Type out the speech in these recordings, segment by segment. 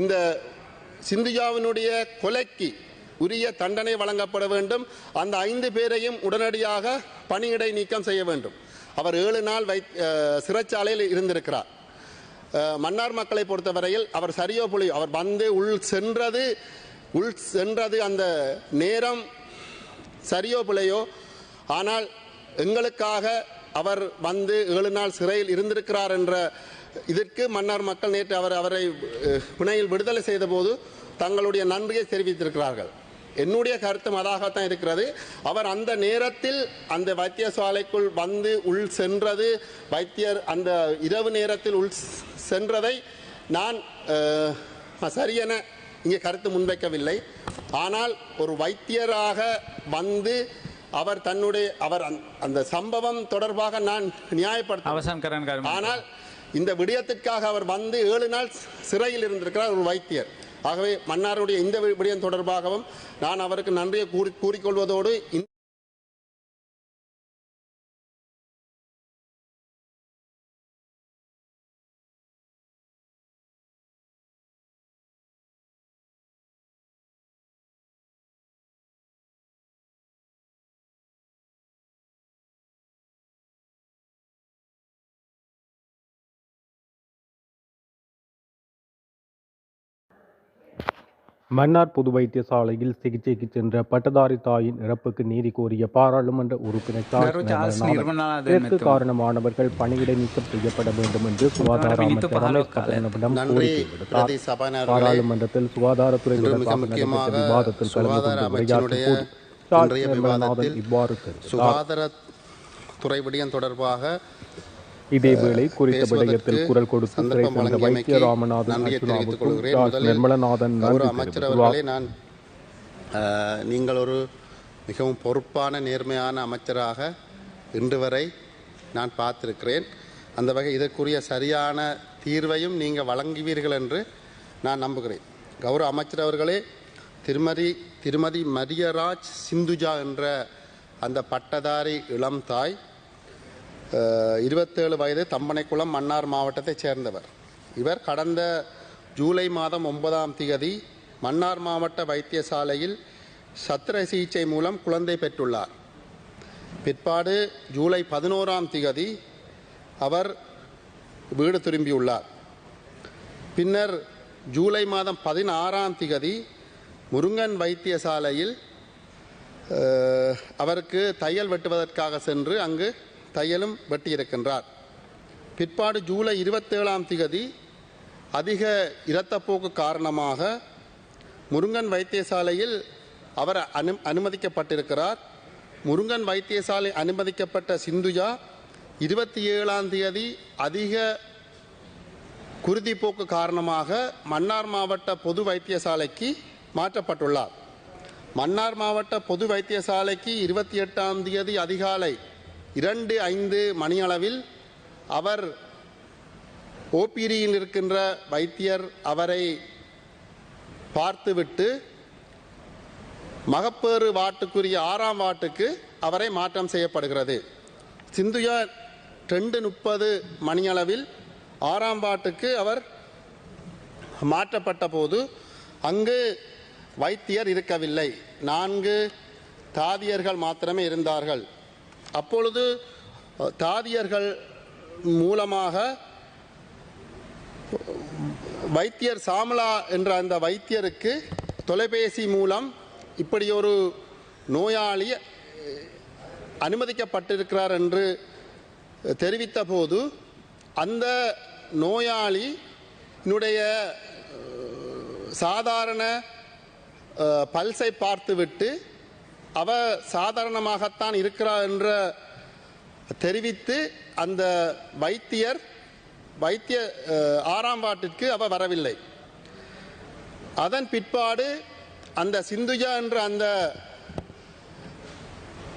இந்த சிந்துஜாவினுடைய கொலைக்கு உரிய தண்டனை வழங்கப்பட வேண்டும். அந்த ஐந்து பேரையும் உடனடியாக பணியிடை நீக்கம் செய்ய வேண்டும். அவர் ஏழு நாள் வை சிறைச்சாலையில் இருந்திருக்கிறார். மன்னார் மக்களை பொறுத்தவரையில் அவர் சரியோ புலி அவர் வந்து உள் சென்றது உள் சென்றது அந்த நேரம் சரியோ பிழையோ ஆனால் எங்களுக்காக அவர் வந்து ஏழு நாள் சிறையில் இருந்திருக்கிறார் என்ற இதற்கு மன்னார் மக்கள் நேற்று அவர் அவரை பிணையில் விடுதலை செய்த போது தங்களுடைய நன்றியை தெரிவித்திருக்கிறார்கள். என்னுடைய கருத்தும் அதாகத்தான் இருக்கிறது. அவர் அந்த நேரத்தில் அந்த வைத்தியசாலைக்குள் வந்து உள் சென்றது வைத்தியர் அந்த இரவு நேரத்தில் உள் சென்றதை நான் சரியென இங்கே கருத்து முன்வைக்கவில்லை. ஆனால் ஒரு வைத்தியராக வந்து அவர் தன்னுடைய அவர் அந்த சம்பவம் தொடர்பாக நான் நியாயப்படுத்த ஆனால் இந்த விடயத்திற்காக அவர் வந்து ஏழு நாள் சிறையில் இருந்திருக்கிறார் ஒரு வைத்தியர். ஆகவே மன்னாருடைய இந்த வி- விடயம் தொடர்பாகவும் நான் அவருக்கு நன்றியை கூறி கூறிக்கொள்வதோடு மன்னார் பொது வைத்தியசாலையில் சிகிச்சைக்கு சென்ற பட்டதாரி தாயின் இறப்புக்கு நீதி கோரிய பாராளுமன்ற உறுப்பினர் காரணமானவர்கள் பணியிடை நீக்கம் செய்யப்பட வேண்டும் என்று சுகாதார அமைச்சர் பாராளுமன்றத்தில் சுகாதாரத்துறை விவாதத்தில் கலந்து சுகாதார கொண்டு இவ்வாறு சுகாதாரத்துறை விடயம் தொடர்பாக இதேவேளை குறித்த விடயத்தில் குரல் கொடுத்து வைத்திய ராமநாதன் நிர்மலநாதன் நன்றி நீங்கள் ஒரு மிகவும் பொறுப்பான நேர்மையான அமைச்சராக இன்று வரை நான் பார்த்திருக்கிறேன். அந்த வகை இதற்குரிய சரியான தீர்வையும் நீங்கள் வழங்குவீர்கள் என்று நான் நம்புகிறேன். கௌரவ அமைச்சர் அவர்களே திருமதி திருமதி மரியராஜ் சிந்துஜா என்ற அந்த பட்டதாரி இளம் தாய் இருபத்தேழு வயது தம்பனைக்குளம் மன்னார் மாவட்டத்தைச் சேர்ந்தவர். இவர் கடந்த ஜூலை மாதம் ஒன்பதாம் தேதி மன்னார் மாவட்ட வைத்தியசாலையில் சத்திர சிகிச்சை மூலம் குழந்தை பெற்றுள்ளார். பிற்பாடு ஜூலை பதினோராம் தேதி அவர் வீடு திரும்பியுள்ளார். பின்னர் ஜூலை மாதம் பதினாறாம் தேதி முருங்கன் வைத்தியசாலையில் அவருக்கு தையல் வெட்டுவதற்காக சென்று அங்கு தையலும் வெட்டியிருக்கின்றார். பிற்பாடு ஜூலை இருபத்தேழாம் திகதி அதிக இரத்தப்போக்கு காரணமாக முருங்கன் வைத்தியசாலையில் அவர் அனு அனுமதிக்கப்பட்டிருக்கிறார். முருங்கன் வைத்தியசாலை அனுமதிக்கப்பட்ட சிந்துஜா இருபத்தி ஏழாம் தேதி அதிக குருதிப்போக்கு காரணமாக மன்னார் மாவட்ட பொது வைத்தியசாலைக்கு மாற்றப்பட்டுள்ளார். மன்னார் மாவட்ட பொது வைத்தியசாலைக்கு இருபத்தி எட்டாம் தேதி அதிகாலை இரண்டு ஐந்து மணியளவில் அவர் ஓபிடியில் இருக்கின்ற வைத்தியர் அவரை பார்த்துவிட்டு மகப்பேறு வாட்டுக்குரிய ஆறாம் வாட்டுக்கு அவரை மாற்றம் செய்யப்படுகிறது. சிந்துயா ரெண்டு முப்பது மணியளவில் ஆறாம் வாட்டுக்கு அவர் மாற்றப்பட்ட போது அங்கு வைத்தியர் இருக்கவில்லை. நான்கு தாதியர்கள் மாத்திரமே இருந்தார்கள். அப்பொழுது தாதியர்கள் மூலமாக வைத்தியர் சாமலா என்ற அந்த வைத்தியருக்கு தொலைபேசி மூலம் இப்படி ஒரு நோயாளி அனுமதிக்கப்பட்டிருக்கிறார் என்று தெரிவித்த போது அந்த நோயாளியினுடைய சாதாரண பல்சை பல்ஸை பார்த்துவிட்டு அவ சாதாரணமாகத்தான் இருக்கிறார் என்ற தெரிவித்து அந்த வைத்தியர் வைத்திய ஆறாம் வாட்டிற்கு அவ வரவில்லை. அதன் பிற்பாடு அந்த சிந்துஜா என்ற அந்த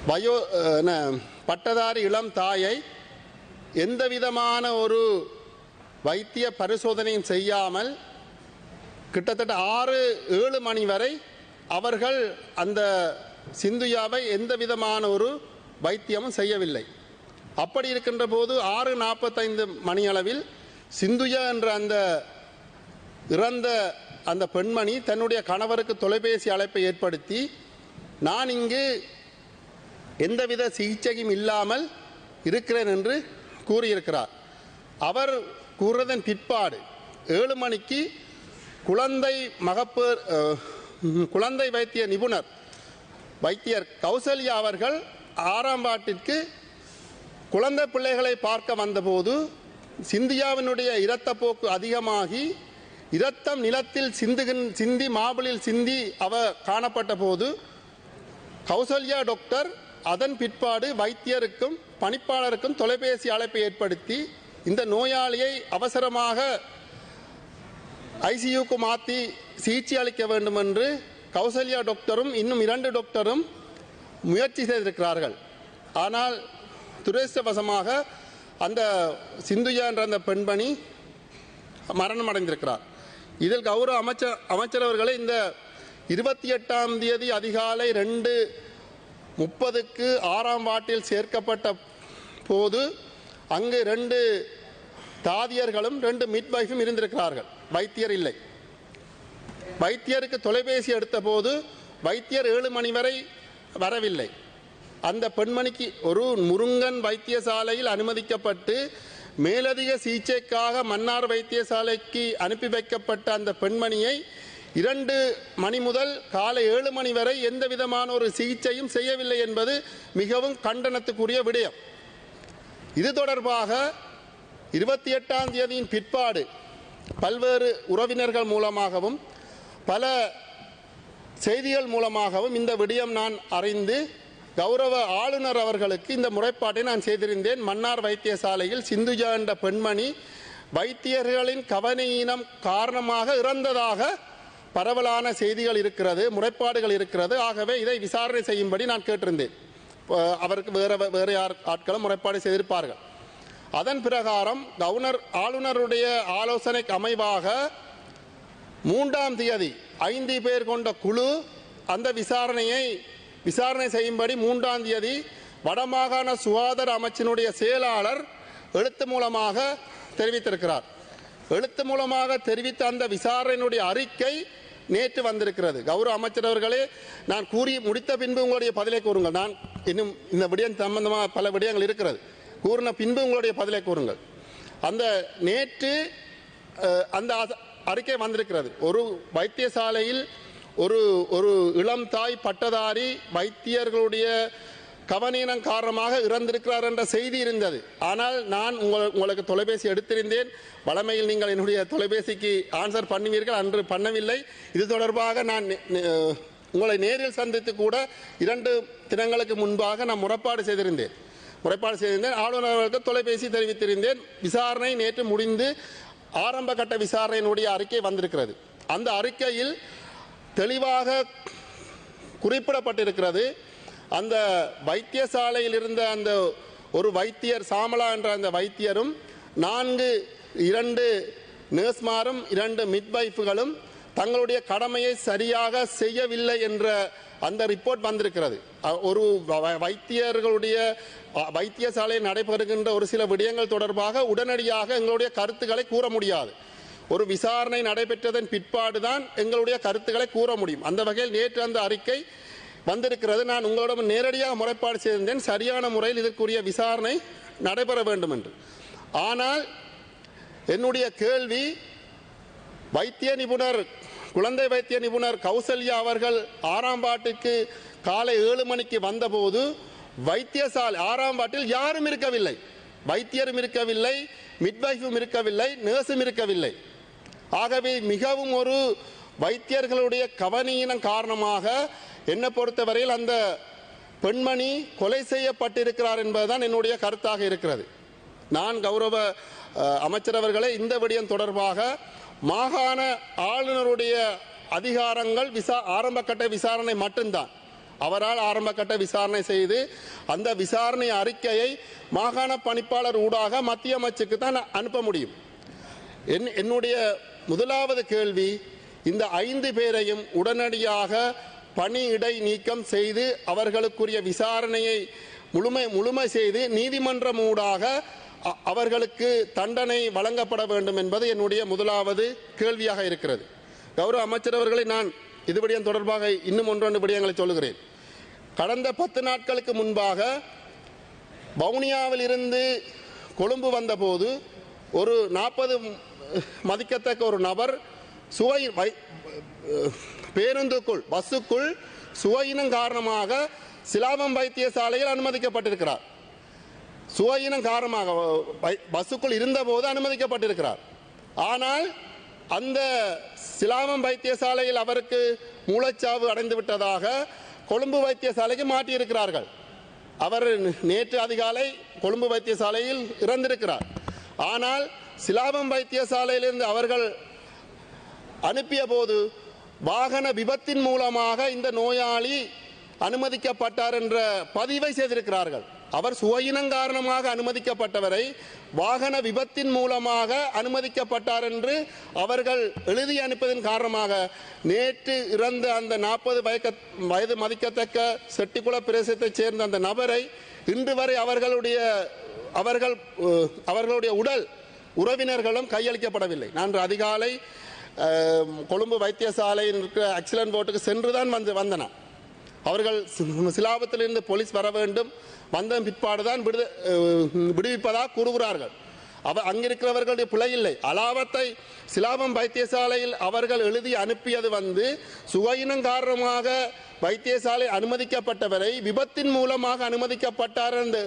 வயோ என்ன, பட்டதாரி இளம் தாயை எந்த விதமான ஒரு வைத்திய பரிசோதனையும் செய்யாமல் கிட்டத்தட்ட ஆறு ஏழு மணி வரை அவர்கள் அந்த சிந்துயாவை எந்த விதமான ஒரு வைத்தியமும் செய்யவில்லை. அப்படி இருக்கின்ற போது ஆறு நாற்பத்தைந்து மணியளவில் சிந்துயா என்ற அந்த இறந்த அந்த பெண்மணி தன்னுடைய கணவருக்கு தொலைபேசி அழைப்பை ஏற்படுத்தி நான் இங்கு எந்தவித சிகிச்சையும் இல்லாமல் இருக்கிறேன் என்று கூறியிருக்கிறார். அவர் கூறுறதன் பிற்பாடு ஏழு மணிக்கு குழந்தை மகப்பேர் குழந்தை வைத்திய நிபுணர் வைத்தியர் கௌசல்யா அவர்கள் ஆறாம்பாட்டிற்கு குழந்தை பிள்ளைகளை பார்க்க வந்தபோது சிந்தியாவினுடைய இரத்தப்போக்கு அதிகமாகி இரத்தம் நிலத்தில் சிந்துகின் சிந்தி மாபிளில் சிந்தி அவ காணப்பட்ட போது கௌசல்யா டாக்டர் அதன் பிற்பாடு வைத்தியருக்கும் பணிப்பாளருக்கும் தொலைபேசி அழைப்பை ஏற்படுத்தி இந்த நோயாளியை அவசரமாக ஐசியூக்கு மாற்றி சிகிச்சை அளிக்க வேண்டும் என்று கௌசல்யா டாக்டரும் இன்னும் இரண்டு டாக்டரும் முயற்சி செய்திருக்கிறார்கள். ஆனால் துரேசவசமாக அந்த சிந்துயா என்ற அந்த பெண்மணி மரணம் அடைந்திருக்கிறார் இதில் கௌரவ அமைச்சர் அமைச்சரவர்களை இந்த இருபத்தி எட்டாம் தேதி அதிகாலை ரெண்டு முப்பதுக்கு ஆறாம் வாட்டில் சேர்க்கப்பட்ட போது அங்கு ரெண்டு தாதியர்களும் ரெண்டு மிட்வைஃபும் இருந்திருக்கிறார்கள். வைத்தியர் இல்லை. வைத்தியருக்கு தொலைபேசி எடுத்த போது வைத்தியர் ஏழு மணி வரை வரவில்லை. அந்த பெண்மணிக்கு ஒரு முருங்கன் வைத்தியசாலையில் அனுமதிக்கப்பட்டு மேலதிக சிகிச்சைக்காக மன்னார் வைத்தியசாலைக்கு அனுப்பி வைக்கப்பட்ட அந்த பெண்மணியை இரண்டு மணி முதல் காலை ஏழு மணி வரை எந்த விதமான ஒரு சிகிச்சையும் செய்யவில்லை என்பது மிகவும் கண்டனத்துக்குரிய விடயம். இது தொடர்பாக இருபத்தி எட்டாம் தேதியின் பிற்பாடு பல்வேறு உறவினர்கள் மூலமாகவும் பல செய்திகள் மூலமாகவும் இந்த விடயம் நான் அறிந்து கௌரவ ஆளுநர் அவர்களுக்கு இந்த முறைப்பாட்டை நான் செய்திருந்தேன். மன்னார் வைத்தியசாலையில் சிந்துஜா என்ற பெண்மணி வைத்தியர்களின் கவனையினம் காரணமாக இறந்ததாக பரவலான செய்திகள் இருக்கிறது முறைப்பாடுகள் இருக்கிறது. ஆகவே இதை விசாரணை செய்யும்படி நான் கேட்டிருந்தேன். அவருக்கு வேறு வேறு யார் ஆட்களும் முறைப்பாடு செய்திருப்பார்கள். அதன் பிரகாரம் கவுனர் ஆளுநருடைய ஆலோசனைக்கு அமைவாக மூன்றாம் தேதி ஐந்து பேர் கொண்ட குழு அந்த விசாரணையை விசாரணை செய்யும்படி மூன்றாம் தேதி வடமாகாண சுகாதார அமைச்சினுடைய செயலாளர் எழுத்து மூலமாக தெரிவித்திருக்கிறார். எழுத்து மூலமாக தெரிவித்த அந்த விசாரணையினுடைய அறிக்கை நேற்று வந்திருக்கிறது. கௌரவ அமைச்சர் அவர்களே நான் கூறி முடித்த பின்பு உங்களுடைய பதிலை கூறுங்கள். நான் இன்னும் இந்த விடயம் சம்பந்தமாக பல விடயங்கள் இருக்கிறது. கூறின பின்பு உங்களுடைய பதிலை கூறுங்கள். அந்த நேற்று அந்த அறிக்கை வந்திருக்கிறது. ஒரு வைத்தியசாலையில் ஒரு ஒரு இளம் தாய் பட்டதாரி வைத்தியர்களுடைய கவனீனம் காரணமாக இறந்திருக்கிறார் என்ற செய்தி இருந்தது. ஆனால் நான் உங்கள் உங்களுக்கு தொலைபேசி எடுத்திருந்தேன். வளமையில் நீங்கள் என்னுடைய தொலைபேசிக்கு ஆன்சர் பண்ணுவீர்கள். அன்று பண்ணவில்லை. இது தொடர்பாக நான் உங்களை நேரில் சந்தித்து கூட இரண்டு தினங்களுக்கு முன்பாக நான் முறைப்பாடு செய்திருந்தேன். முறைப்பாடு செய்திருந்தேன். ஆளுநர்களுக்கு தொலைபேசி தெரிவித்திருந்தேன். விசாரணை நேற்று முடிந்து ஆரம்ப கட்ட விசாரணையினுடைய அறிக்கை வந்திருக்கிறது. அந்த அறிக்கையில் தெளிவாக குறிப்பிடப்பட்டிருக்கிறது. அந்த வைத்தியசாலையில் இருந்த அந்த ஒரு வைத்தியர் சாமலா என்ற அந்த வைத்தியரும் நான்கு இரண்டு நர்ஸ்மாரும் இரண்டு மிட்வைஃப்களும் தங்களுடைய கடமையை சரியாக செய்யவில்லை என்ற அந்த ரிப்போர்ட் வந்திருக்கிறது. ஒரு வ- வைத்தியர்களுடைய வைத்தியசாலையில் நடைபெறுகின்ற ஒரு சில விடயங்கள் தொடர்பாக உடனடியாக எங்களுடைய கருத்துக்களை கூற முடியாது. ஒரு விசாரணை நடைபெற்றதன் பிற்பாடுதான் எங்களுடைய கருத்துக்களை கூற முடியும். அந்த வகையில் நேற்று அந்த அறிக்கை வந்திருக்கிறது. நான் உங்களிடம் நேரடியாக முறைப்பாடு செய்திருந்தேன். சரியான முறையில் இதற்குரிய விசாரணை நடைபெற வேண்டும் என்று ஆனால் என்னுடைய கேள்வி வைத்திய நிபுணர் குழந்தை வைத்திய நிபுணர் கௌசல்யா அவர்கள் ஆறாம் பாட்டுக்கு காலை ஏழு மணிக்கு வந்தபோது வைத்தியசாலை ஆறாம் பாட்டில் யாரும் இருக்கவில்லை. வைத்தியரும் இருக்கவில்லை மிட்வைஃபும் இருக்கவில்லை நர்ஸும் இருக்கவில்லை. ஆகவே மிகவும் ஒரு வைத்தியர்களுடைய கவனியினம் காரணமாக என்னை பொறுத்தவரையில் அந்த பெண்மணி கொலை செய்யப்பட்டிருக்கிறார் என்பதுதான் என்னுடைய கருத்தாக இருக்கிறது. நான் கௌரவ அமைச்சரவர்களை இந்த விடயம் தொடர்பாக மாகாண ஆளுநருடைய அதிகாரங்கள் விசா ஆரம்பக்கட்ட விசாரணை மட்டும்தான். அவரால் ஆரம்பக்கட்ட விசாரணை செய்து அந்த விசாரணை அறிக்கையை மாகாண பணிப்பாளர் ஊடாக மத்திய அமைச்சுக்கு தான் அனுப்ப முடியும். என் என்னுடைய முதலாவது கேள்வி இந்த ஐந்து பேரையும் உடனடியாக பணியிடை நீக்கம் செய்து அவர்களுக்குரிய விசாரணையை முழுமை முழுமை செய்து நீதிமன்றம் ஊடாக அவர்களுக்கு தண்டனை வழங்கப்பட வேண்டும் என்பது என்னுடைய முதலாவது கேள்வியாக இருக்கிறது. கௌரவ அமைச்சர் அவர்களை நான் இதுபடியும் தொடர்பாக இன்னும் ஒன்றொன்று விடயங்களை சொல்லுகிறேன். கடந்த பத்து நாட்களுக்கு முன்பாக வவுனியாவில் இருந்து கொழும்பு வந்தபோது ஒரு நாற்பது மதிக்கத்தக்க ஒரு நபர் சுவை வை பேருந்துக்குள் பஸ்ஸுக்குள் சுவையினம் காரணமாக சிலாபம் வைத்தியசாலையில் அனுமதிக்கப்பட்டிருக்கிறார். சுவையினம் காரணமாக பஸ்ஸுக்குள் இருந்தபோது அனுமதிக்கப்பட்டிருக்கிறார். ஆனால் அந்த சிலாமம் வைத்தியசாலையில் அவருக்கு மூளைச்சாவு அடைந்து விட்டதாக கொழும்பு வைத்தியசாலைக்கு மாற்றியிருக்கிறார்கள். அவர் நேற்று அதிகாலை கொழும்பு வைத்தியசாலையில் இறந்திருக்கிறார். ஆனால் சிலாபம் வைத்தியசாலையிலிருந்து அவர்கள் அனுப்பிய போது வாகன விபத்தின் மூலமாக இந்த நோயாளி அனுமதிக்கப்பட்டார் என்ற பதிவை செய்திருக்கிறார்கள். அவர் சுவையினம் காரணமாக அனுமதிக்கப்பட்டவரை வாகன விபத்தின் மூலமாக அனுமதிக்கப்பட்டார் என்று அவர்கள் எழுதி அனுப்பதன் காரணமாக நேற்று இறந்த அந்த நாற்பது வயக்க வயது மதிக்கத்தக்க செட்டிக்குள பிரதேசத்தைச் சேர்ந்த அந்த நபரை இன்று வரை அவர்களுடைய அவர்கள் அவர்களுடைய உடல் உறவினர்களும் கையளிக்கப்படவில்லை. நான் அதிகாலை கொழும்பு வைத்தியசாலையில் இருக்கிற ஆக்சிடென்ட் போட்டுக்கு சென்று தான் வந்து வந்தன அவர்கள் சிலாபத்திலிருந்து போலீஸ் வர வேண்டும். வந்த பிற்பாடுதான் விடு விடுத விடுவிப்பதாக கூறுகிறார்கள். அவ அங்கிருக்கிறவர்களுடைய பிழை இல்லை. அலாபத்தை சிலாபம் வைத்தியசாலையில் அவர்கள் எழுதி அனுப்பியது வந்து சுவையினம் காரணமாக வைத்தியசாலை அனுமதிக்கப்பட்டவரை விபத்தின் மூலமாக அனுமதிக்கப்பட்டார் என்று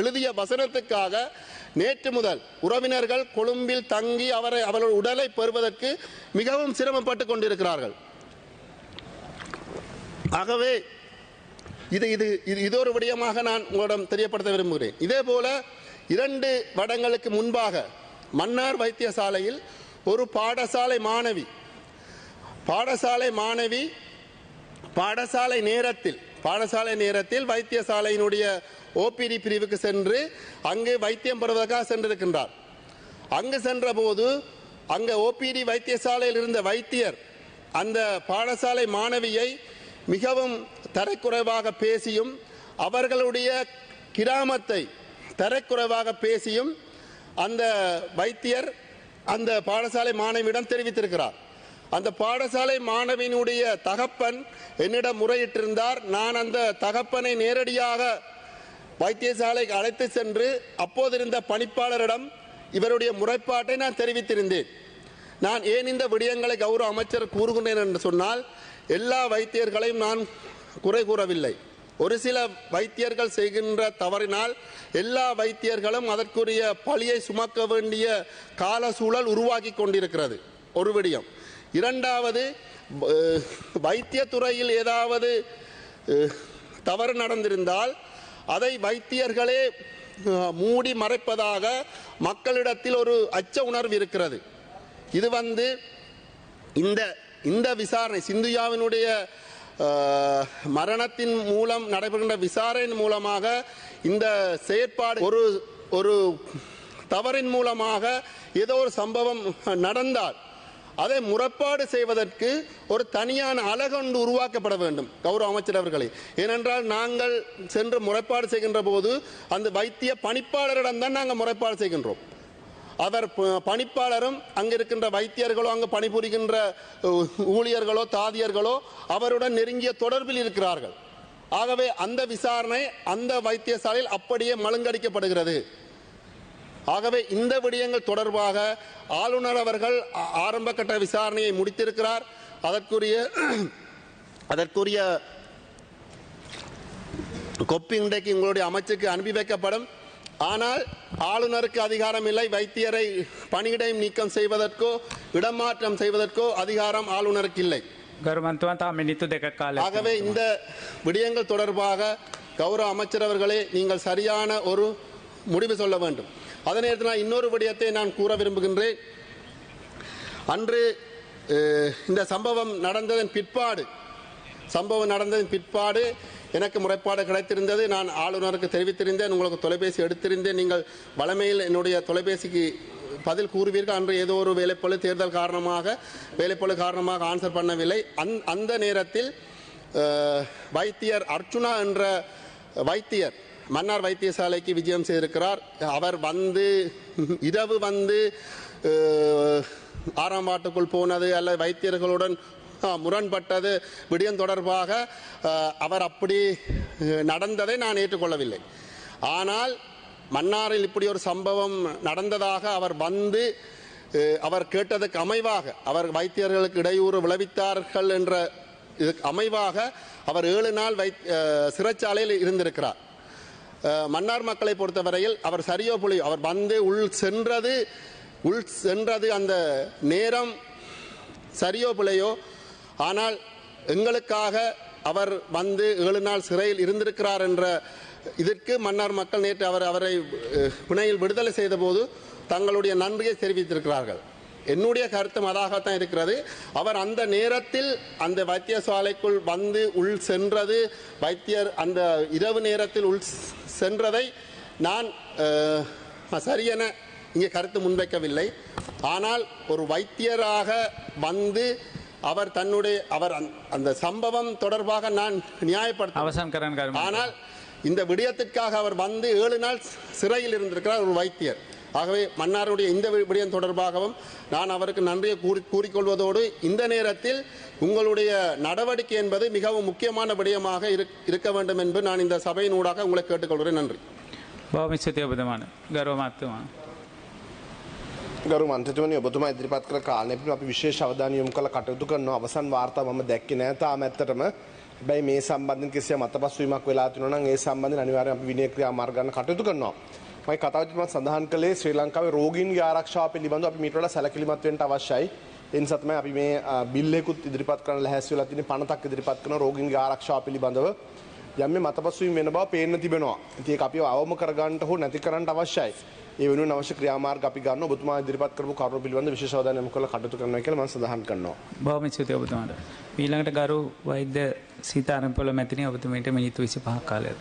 எழுதிய வசனத்துக்காக நேற்று முதல் உறவினர்கள் கொழும்பில் தங்கி அவரை அவர்கள் உடலை பெறுவதற்கு மிகவும் சிரமப்பட்டு கொண்டிருக்கிறார்கள். ஆகவே இது இது இது இது ஒரு விடயமாக நான் உங்களிடம் தெரியப்படுத்த விரும்புகிறேன். இதே போல இரண்டு வருடங்களுக்கு முன்பாக மன்னார் வைத்தியசாலையில் ஒரு பாடசாலை மாணவி பாடசாலை மாணவி பாடசாலை நேரத்தில் பாடசாலை நேரத்தில் வைத்தியசாலையினுடைய ஓபிடி பிரிவுக்கு சென்று அங்கு வைத்தியம் பெறுவதற்காக சென்றிருக்கின்றார். அங்கு சென்றபோது அங்கே ஓபிடி வைத்தியசாலையில் இருந்த வைத்தியர் அந்த பாடசாலை மாணவியை மிகவும் தரக்குறைவாக பேசியும் அவர்களுடைய கிராமத்தை தரக்குறைவாக பேசியும் அந்த வைத்தியர் அந்த பாடசாலை மாணவியிடம் தெரிவித்திருக்கிறார். அந்த பாடசாலை மாணவியினுடைய தகப்பன் என்னிடம் முறையிட்டிருந்தார். நான் அந்த தகப்பனை நேரடியாக வைத்தியசாலைக்கு அழைத்து சென்று அப்போதிருந்த பணிப்பாளரிடம் இவருடைய முறைப்பாட்டை நான் தெரிவித்திருந்தேன். நான் ஏன் இந்த விடயங்களை கௌரவ அமைச்சர் கூறுகின்றேன் என்று சொன்னால் எல்லா வைத்தியர்களையும் நான் குறை கூறவில்லை. ஒரு சில வைத்தியர்கள் செய்கின்ற தவறினால் எல்லா வைத்தியர்களும் அதற்குரிய பழியை சுமக்க வேண்டிய கால சூழல் உருவாக்கி கொண்டிருக்கிறது. ஒரு விடயம். இரண்டாவது வைத்தியத்துறையில் ஏதாவது தவறு நடந்திருந்தால் அதை வைத்தியர்களே மூடி மறைப்பதாக மக்களிடத்தில் ஒரு அச்ச உணர்வு இருக்கிறது. இது வந்து இந்த இந்த விசாரணை சிந்துயாவினுடைய மரணத்தின் மூலம் நடைபெறுகின்ற விசாரணையின் மூலமாக இந்த செயற்பாடு ஒரு ஒரு தவறின் மூலமாக ஏதோ ஒரு சம்பவம் நடந்தால் அதை முறைப்பாடு செய்வதற்கு ஒரு தனியான அழகொண்டு உருவாக்கப்பட வேண்டும் கௌரவ அமைச்சர் அவர்களே. ஏனென்றால் நாங்கள் சென்று முறைப்பாடு செய்கின்ற போது அந்த வைத்திய பணிப்பாளரிடம் தான் நாங்கள் முறைப்பாடு செய்கின்றோம். அவர் ப- பணிப்பாளரும் அங்கு இருக்கின்ற வைத்தியர்களோ அங்கு பணிபுரிகின்ற ஊழியர்களோ தாதியர்களோ அவருடன் நெருங்கிய தொடர்பில் இருக்கிறார்கள். ஆகவே அந்த விசாரணை அந்த வைத்தியசாலையில் அப்படியே மழுங்கடிக்கப்படுகிறது. ஆகவே இந்த விடயங்கள் தொடர்பாக ஆளுநர் அவர்கள் ஆரம்ப கட்ட விசாரணையை முடித்திருக்கிறார். அதற்குரிய அதற்குரிய கொப்பி இன்றைக்கு உங்களுடைய அமைச்சுக்கு அனுப்பி வைக்கப்படும். ஆனால் ஆளுநருக்கு அதிகாரம் இல்லை வைத்தியரை பணியிடை நீக்கம் செய்வதற்கோ இடமாற்றம் செய்வதற்கோ அதிகாரம் ஆளுநருக்கு இல்லை ஆகவே இந்த விடயங்கள் தொடர்பாக கௌரவ அமைச்சர் அவர்களே நீங்கள் சரியான ஒரு முடிவு சொல்ல வேண்டும். அதே நேரத்தில் நான் இன்னொரு விடயத்தை நான் கூற விரும்புகின்றேன். அன்று இந்த சம்பவம் நடந்ததன் பிற்பாடு சம்பவம் நடந்ததன் பிற்பாடு எனக்கு முறைப்பாடு கிடைத்திருந்தது. நான் ஆளுநருக்கு தெரிவித்திருந்தேன். உங்களுக்கு தொலைபேசி எடுத்திருந்தேன். நீங்கள் வளமையில் என்னுடைய தொலைபேசிக்கு பதில் கூறுவீர்கள். அன்று ஏதோ ஒரு வேலைப்பழு தேர்தல் காரணமாக வேலைப்பொழு காரணமாக ஆன்சர் பண்ணவில்லை. அந் அந்த நேரத்தில் வைத்தியர் அர்ச்சுனா என்ற வைத்தியர் மன்னார் வைத்தியசாலைக்கு விஜயம் செய்திருக்கிறார். அவர் வந்து இரவு வந்து ஆறாம் வாட்டுக்குள் போனது அல்லது வைத்தியர்களுடன் முரண்பட்டது விடயம் தொடர்பாக அவர் அப்படி நடந்ததை நான் ஏற்றுக்கொள்ளவில்லை. ஆனால் மன்னாரில் இப்படி ஒரு சம்பவம் நடந்ததாக அவர் வந்து அவர் கேட்டதுக்கு அமைவாக அவர் வைத்தியர்களுக்கு இடையூறு விளைவித்தார்கள் என்ற இதுக்கு அமைவாக அவர் ஏழு நாள் வை சிறைச்சாலையில் இருந்திருக்கிறார். மன்னார் மக்களை பொறுத்தவரையில் அவர் சரியோ புலி அவர் வந்து உள் சென்றது உள் சென்றது அந்த நேரம் சரியோ புலையோ ஆனால் எங்களுக்காக அவர் வந்து ஏழு நாள் சிறையில் இருந்திருக்கிறார் என்ற இதற்கு மன்னார் மக்கள் நேற்று அவர் அவரை பிணையில் விடுதலை செய்தபோது தங்களுடைய நன்றியை தெரிவித்திருக்கிறார்கள். என்னுடைய கருத்தும் அதாகத்தான் இருக்கிறது. அவர் அந்த நேரத்தில் அந்த வைத்தியசாலைக்குள் வந்து உள் சென்றது வைத்தியர் அந்த இரவு நேரத்தில் உள் சென்றதை நான் சரியென இங்கே கருத்து முன்வைக்கவில்லை. ஆனால் ஒரு வைத்தியராக வந்து அவர் தன்னுடைய அவர் அந்த சம்பவம் தொடர்பாக நான் நியாயப்படுத்த ஆனால் இந்த விடயத்திற்காக அவர் வந்து ஏழு நாள் சிறையில் இருந்திருக்கிறார் ஒரு வைத்தியர். ஆகவே மன்னாருடைய இந்த விடயம் தொடர்பாகவும் நான் அவருக்கு நன்றியை கூறி கூறிக்கொள்வதோடு இந்த நேரத்தில் உங்களுடைய நடவடிக்கை என்பது மிகவும் முக்கியமான விடயமாக இருக்க வேண்டும் என்று நான் இந்த சபையின் ஊடாக உங்களை கேட்டுக்கொள்கிறேன். நன்றி. பாமிசத்தியோபிதமான கர்வமாத்துவான் ගරු මන්ත්‍රතුමනි ඔබතුමා ඉදිරිපත් කළ කාලෙපි අපි විශේෂ අවධානය යොමු කළ. කටයුතු කරනවා. අවසන් වාර්තා මම දැක්කේ නෑ තාම ඇත්තටම. හැබැයි මේ සම්බන්ධයෙන් කිසියම් අතපසුවීමක් වෙලා තියෙනවා නම් ඒ සම්බන්ධයෙන් අනිවාර්යයෙන් අපි විනය ක්‍රියා මාර්ග ගන්න කටයුතු කරනවා. මම කතාවේදී මම සඳහන් කළේ ශ්‍රී ලංකාවේ රෝගීන්ගේ ආරක්ෂාව පිළිබඳව අපි මීට වඩා සැලකිලිමත් වෙන්න අවශ්‍යයි. ඒ නිසා තමයි අපි මේ අ, බිල් එකකුත් ඉදිරිපත් කරන්න ලැහැස්ති වෙලා තියෙන්නේ පනතක් ඉදිරිපත් කරන රෝගීන්ගේ ආරක්ෂාව පිළිබඳව. යම් මේ මතපසුවීම් වෙන බව පේන්න තිබෙනවා. ඉතින් ඒක අපි අවම කරගන්නට හෝ නැති කරන්නට අවශ්‍යයි. ඒ වෙනුවෙන් අවශ්‍ය ක්‍රියාමාර්ග අපි ගන්න ඔබතුමා ඉදිරිපත් කරපු කරුණු පිළිබඳව විශේෂ අවධානය යොමු කරලා කටයුතු කරනවා කියලා මම සඳහන් කරනවා. බෞම ස්තුතිය ඔබතුමාට. ඊළඟට ගරු වෛද්‍ය සීතාරම්පොල මැතිනි ඔබතුමීට මිනිත්තු 25 කාලයක්.